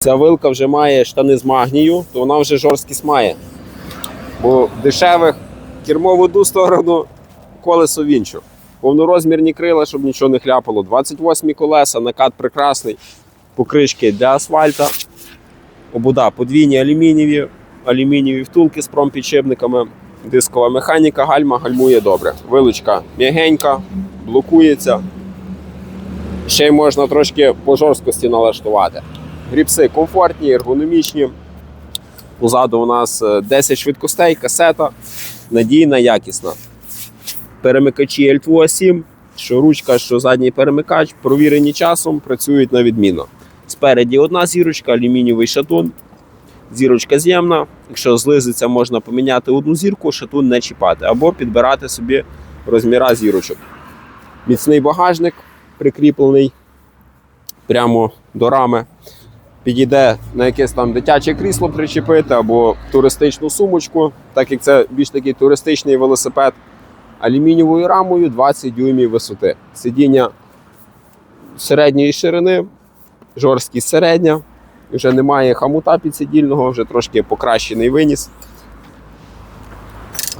Ця вилка вже має штани з магнію, то вона вже жорсткість має. Бо дешевих кермо в одну сторону, колесо в іншу. Повнорозмірні крила, щоб нічого не хляпало. 28 колеса, накат прекрасний. Покришки для асфальта. Обуда подвійні алюмінієві, алюмінієві втулки з промпідшипниками. Дискова механіка, гальма гальмує добре. Вилучка м'ягенька, блокується. Ще й можна трошки по жорсткості налаштувати. Гріпси комфортні, ергономічні. Позаду у нас е, 10 швидкостей, касета, надійна, якісна. Перемикачі L2 7, що ручка, що задній перемикач, провірені часом, працюють на відмінно. Спереді одна зірочка, алюмінієвий шатун. Зірочка з'ємна. Якщо злизиться, можна поміняти одну зірку, шатун не чіпати, або підбирати собі розміра зірочок. Міцний багажник прикріплений прямо до рами. Підійде на якесь там дитяче крісло причепити або туристичну сумочку, так як це більш такий туристичний велосипед. Алюмінієвою рамою 20 дюймів висоти. Сидіння середньої ширини, жорсткість середня. Вже немає хамута підсидільного, вже трошки покращений виніс.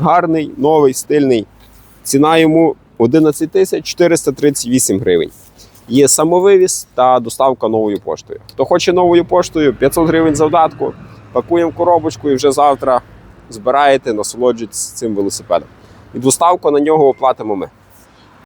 Гарний, новий, стильний. Ціна йому 11 438 гривень. Є самовивіз та доставка новою поштою. Хто хоче новою поштою, 500 гривень завдатку, пакуємо коробочку і вже завтра збираєте, насолоджуйтесь цим велосипедом. І доставку на нього оплатимо ми.